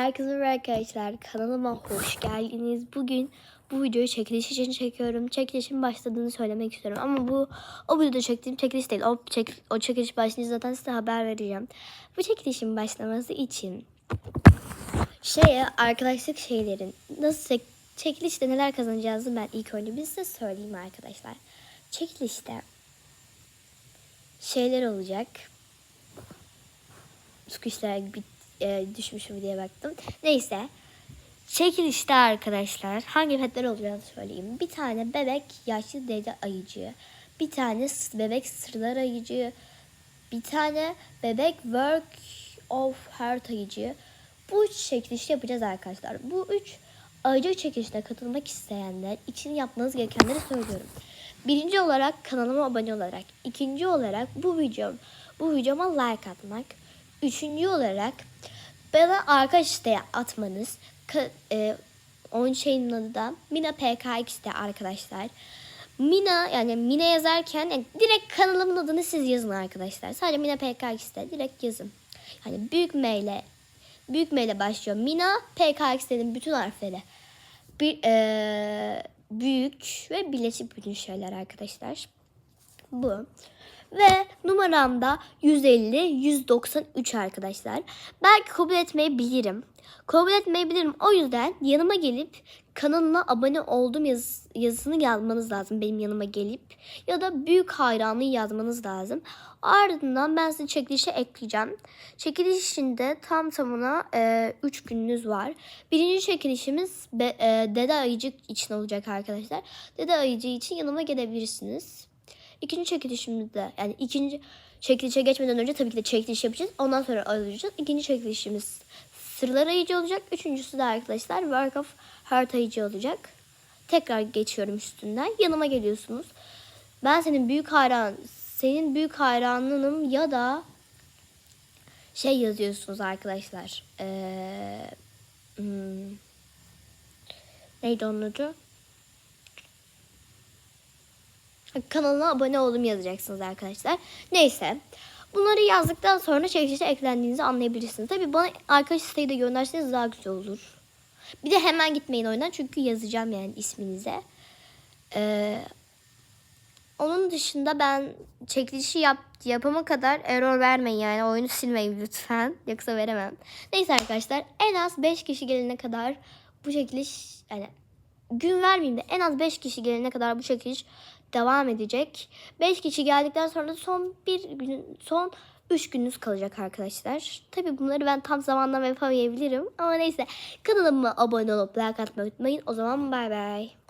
Herkese merhaba arkadaşlar. Kanalıma hoş geldiniz. Bugün bu videoyu çekiliş için çekiyorum. Çekilişin başladığını söylemek istiyorum. Ama bu o videoda çektiğim çekiliş değil. O, çek, o çekiliş başlayınca zaten size haber vereceğim. Bu çekilişin başlaması için şeye arkadaşlık şeylerin nasıl çek, çekilişte neler kazanacağızı ben ilk önce bir size söyleyeyim arkadaşlar. Çekilişte şeyler olacak. Sıkışlar bit, e, düşmüşüm diye baktım. Neyse. Çekilişte arkadaşlar hangi petler olacağını söyleyeyim. Bir tane bebek yaşlı dede ayıcı. Bir tane bebek sırlar ayıcı. Bir tane bebek work of heart ayıcı. Bu üç çekilişi yapacağız arkadaşlar. Bu üç ayıcı çekilişine katılmak isteyenler için yapmanız gerekenleri söylüyorum. Birinci olarak kanalıma abone olarak. ikinci olarak bu videom, bu videoma like atmak. Üçüncü olarak bana arkadaş isteği atmanız. Ka- e, onun şeyin adı da Mina PKX'de arkadaşlar. Mina yani Mina yazarken yani direkt kanalımın adını siz yazın arkadaşlar. Sadece Mina PKX'de direkt yazın. Yani büyük M ile büyük M ile başlıyor. Mina PKX'lerin bütün harfleri. Bir, e, büyük ve birleşik bütün şeyler arkadaşlar. Bu. Ve numaram da 150 193 arkadaşlar. Belki kabul etmeyebilirim. Kabul etmeyebilirim. O yüzden yanıma gelip kanalına abone oldum yaz, yazısını yazmanız lazım benim yanıma gelip. Ya da büyük hayranlığı yazmanız lazım. Ardından ben sizi çekilişe ekleyeceğim. Çekiliş içinde tam tamına 3 gününüz var. Birinci çekilişimiz be, e, Dede Ayıcık için olacak arkadaşlar. Dede Ayıcı için yanıma gelebilirsiniz. İkinci çekilişimizde yani ikinci çekilişe geçmeden önce tabii ki de çekiliş yapacağız. Ondan sonra alacağız. İkinci çekilişimiz sırlar ayıcı olacak. Üçüncüsü de arkadaşlar Work of Heart ayıcı olacak. Tekrar geçiyorum üstünden. Yanıma geliyorsunuz. Ben senin büyük hayran, senin büyük hayranınım ya da şey yazıyorsunuz arkadaşlar. Ee, hmm, neydi onun adı? Kanalına abone oldum yazacaksınız arkadaşlar. Neyse. Bunları yazdıktan sonra çekilişe eklendiğinizi anlayabilirsiniz. Tabi bana arkadaş isteği de gönderseniz daha güzel olur. Bir de hemen gitmeyin oyundan çünkü yazacağım yani isminize. Ee, onun dışında ben çekilişi yap, yapama kadar error vermeyin yani oyunu silmeyin lütfen. Yoksa veremem. Neyse arkadaşlar en az 5 kişi gelene kadar bu çekiliş yani gün vermeyeyim de en az 5 kişi gelene kadar bu çekiliş devam edecek. 5 kişi geldikten sonra da son bir gün son 3 gününüz kalacak arkadaşlar. Tabi bunları ben tam zamanla yapamayabilirim. Ama neyse kanalıma abone olup like atmayı unutmayın. O zaman bay bay.